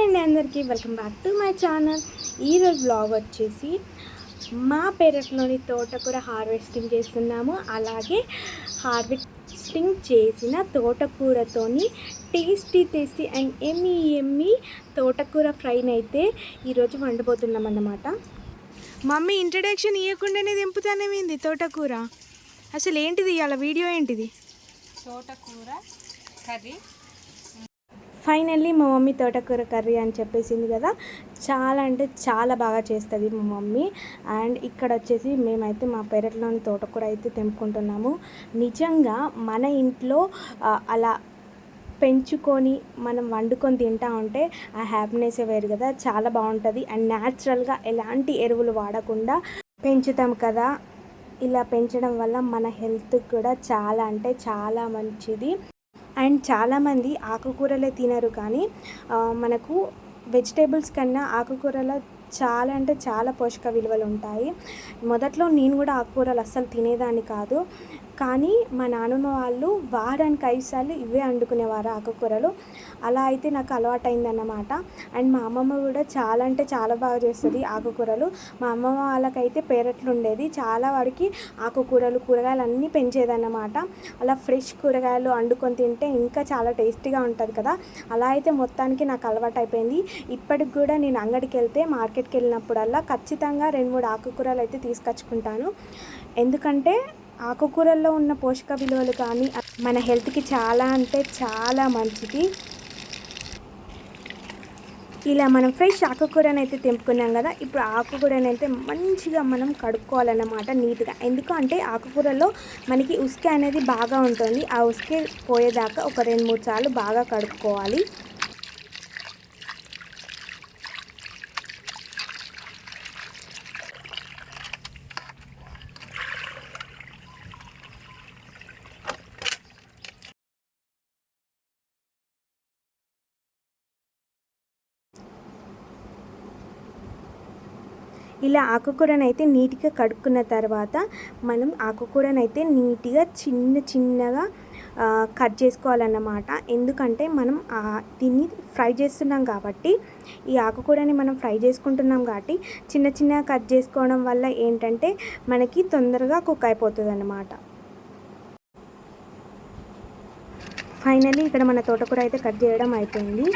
Hi అండి అందరికీ welcome back to my channel. ఈరోజు బ్లాగ్ వచ్చేసి మా పెరట్లోని తోటకూర హార్వెస్టింగ్ చేస్తున్నాము. అలాగే హార్వెస్టింగ్ చేసిన తోటకూరతోని tasty tasty and yummy yummy తోటకూర ఫ్రైని అయితే ఈరోజు వండబోతున్నాం అన్నమాట మమ్మీ ఇంట్రడక్షన్ ఇవ్వకుండానే దింపుతానేమింది తోటకూర? అసలు ఏంటిది ఇవాళ వీడియో ఏంటిది? తోటకూర కర్రీ. ఫైనల్లీ మా మమ్మీ తోటకూర కర్రీ అని చెప్పేసింది కదా. చాలా అంటే చాలా బాగా చేస్తుంది మా మమ్మీ. అండ్ ఇక్కడ వచ్చేసి మేమైతే మా పెరట్లోని తోటకూర అయితే తెంపుకుంటున్నాము. నిజంగా మన ఇంట్లో అలా పెంచుకొని మనం వండుకొని తింటా ఉంటే ఆ హ్యాపీనెస్ వేరు కదా. చాలా బాగుంటుంది. అండ్ న్యాచురల్గా ఎలాంటి ఎరువులు వాడకుండా పెంచుతాం కదా. ఇలా పెంచడం వల్ల మన హెల్త్ కూడా చాలా అంటే చాలా మంచిది. అండ్ చాలామంది ఆకుకూరలే తినరు కానీ మనకు వెజిటేబుల్స్ కన్నా ఆకుకూరల చాలా అంటే చాలా పోషక విలువలు ఉంటాయి. మొదట్లో నేను కూడా ఆకుకూరలు అస్సలు తినేదాన్ని కాదు. కానీ మా నాన్నమ్మ వాళ్ళు వారానికి ఐదు సార్లు ఇవే వండుకునేవారు ఆకుకూరలు. అలా అయితే నాకు అలవాటైందన్నమాట. అండ్ మా అమ్మమ్మ కూడా చాలా అంటే చాలా బాగా చేస్తుంది ఆకుకూరలు. మా అమ్మమ్మ వాళ్ళకైతే పేరట్లు ఉండేది చాలా వాడికి ఆకుకూరలు కూరగాయలు అన్నీ పెంచేదన్నమాట. అలా ఫ్రెష్ కూరగాయలు వండుకొని తింటే ఇంకా చాలా టేస్టీగా ఉంటుంది కదా. అలా అయితే మొత్తానికి నాకు అలవాటు అయిపోయింది ఇప్పటికి కూడా నేను అంగడికి వెళ్తే మార్కెట్కి వెళ్ళినప్పుడల్లా ఖచ్చితంగా రెండు మూడు ఆకుకూరలు అయితే తీసుకొచ్చుకుంటాను. ఎందుకంటే ఆకుకూరల్లో ఉన్న పోషక విలువలు కానీ మన హెల్త్కి చాలా అంటే చాలా మంచిది. ఇలా మనం ఫ్రెష్ ఆకుకూరని అయితే తెంపుకున్నాం కదా ఇప్పుడు ఆకుకూరని అయితే మంచిగా మనం కడుక్కోవాలన్నమాట నీట్గా. ఎందుకంటే ఆకుకూరలో మనకి ఉసుక అనేది బాగా ఉంటుంది. ఆ ఉసుకే పోయేదాకా ఒక రెండు మూడు సార్లు బాగా కడుక్కోవాలి. ఇలా ఆకుకూరను అయితే నీట్గా కడుక్కున్న తర్వాత మనం ఆకుకూరను అయితే నీట్గా చిన్న చిన్నగా కట్ చేసుకోవాలన్నమాట. ఎందుకంటే మనం దీన్ని ఫ్రై చేస్తున్నాం కాబట్టి ఈ ఆకుకూరని మనం ఫ్రై చేసుకుంటున్నాం కాబట్టి చిన్న చిన్నగా కట్ చేసుకోవడం వల్ల ఏంటంటే మనకి తొందరగా కుక్ అయిపోతుంది అన్నమాట ఫైనలీ ఇక్కడ మన తోటకూర అయితే కట్ చేయడం అయిపోయింది.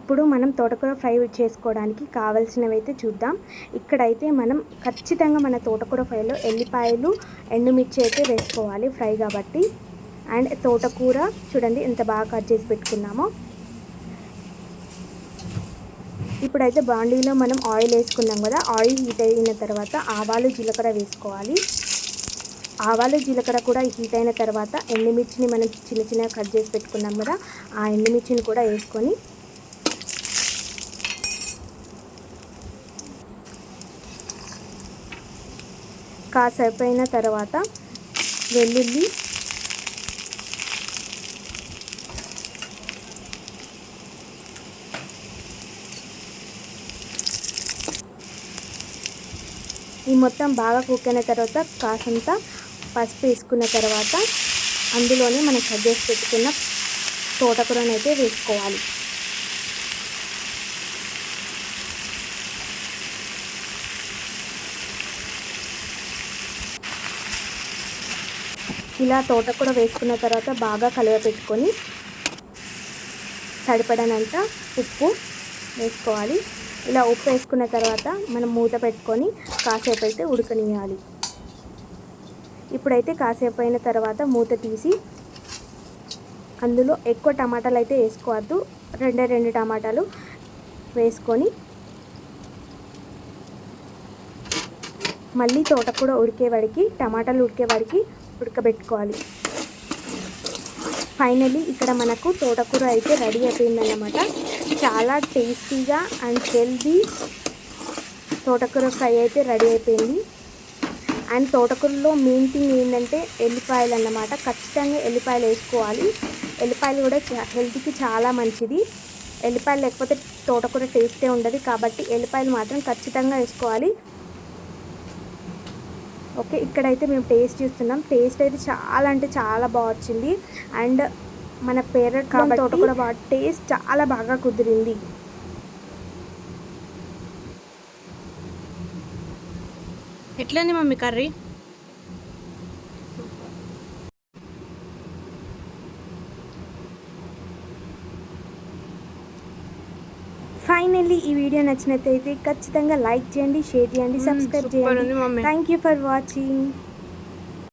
ఇప్పుడు మనం తోటకూర ఫ్రై చేసుకోవడానికి కావాల్సినవి అయితే చూద్దాం. ఇక్కడైతే మనం ఖచ్చితంగా మన తోటకూర ఫ్రైలో ఎల్లిపాయలు ఎండుమిర్చి అయితే వేసుకోవాలి ఫ్రై కాబట్టి. అండ్ తోటకూర చూడండి ఎంత బాగా కట్ చేసి పెట్టుకున్నామో. ఇప్పుడైతే బాండీలో మనం ఆయిల్ వేసుకున్నాం కదా ఆయిల్ హీట్ అయిన తర్వాత ఆవాలు జీలకర్ర వేసుకోవాలి. ఆవాలు జీలకర్ర కూడా హీట్ అయిన తర్వాత ఎండుమిర్చిని మనం చిన్న చిన్నగా కట్ చేసి పెట్టుకున్నాం కదా ఆ ఎండుమిర్చిని కూడా వేసుకొని కాసేపు అయిన తర్వాత వెల్లుల్లి ఈ మొత్తం బాగా కుక్ అయిన తర్వాత కాసంత పసుపు వేసుకున్న తర్వాత అందులోనే మనం కట్ చేసి పెట్టుకున్న తోటకూరను అయితే వేసుకోవాలి. ఇలా తోటకూర వేసుకున్న తర్వాత బాగా కలవపెట్టుకొని సరిపడనంత ఉప్పు వేసుకోవాలి. ఇలా ఉప్పు వేసుకున్న తర్వాత మనం మూత పెట్టుకొని కాసేపు అయితే ఉడకనియాలి ఇప్పుడైతే కాసేపు అయిన తర్వాత మూత తీసి అందులో ఎక్కువ టమాటాలు అయితే వేసుకోవద్దు. రెండే రెండు టమాటాలు వేసుకొని మళ్ళీ తోటకూర ఉడికేవాడికి టమాటాలు ఉడికేవాడికి ఉడకబెట్టుకోవాలి. ఫైనలీ ఇక్కడ మనకు తోటకూర అయితే రెడీ అయిపోయిందన్నమాట. చాలా టేస్టీగా అండ్ హెల్దీ తోటకూర ఫ్రై అయితే రెడీ అయిపోయింది. అండ్ తోటకూరలో మెయిన్ థింగ్ ఏంటంటే ఎల్లిపాయలు అన్నమాట. ఖచ్చితంగా ఎల్లిపాయలు వేసుకోవాలి. ఎల్లిపాయలు కూడా చా- హెల్త్కి చాలా మంచిది. ఎల్లిపాయలు లేకపోతే తోటకూర టేస్టే ఉండదు కాబట్టి ఎల్లిపాయలు మాత్రం ఖచ్చితంగా వేసుకోవాలి. ఓకే ఇక్కడైతే మేము టేస్ట్ చేస్తున్నాం. టేస్ట్ అయితే చాలా అంటే చాలా బాగా వచ్చింది. అండ్ మన పెరట్ కాబట్టి కూడా బాగా టేస్ట్ చాలా బాగా కుదిరింది. ఎట్లంది మమ్మీ కర్రీ? ఫైనల్లీ ఈ వీడియో నచ్చినట్లయితే ఖచ్చితంగా లైక్ చేయండి షేర్ చేయండి సబ్స్క్రైబ్ చేయండి. Thank you for watching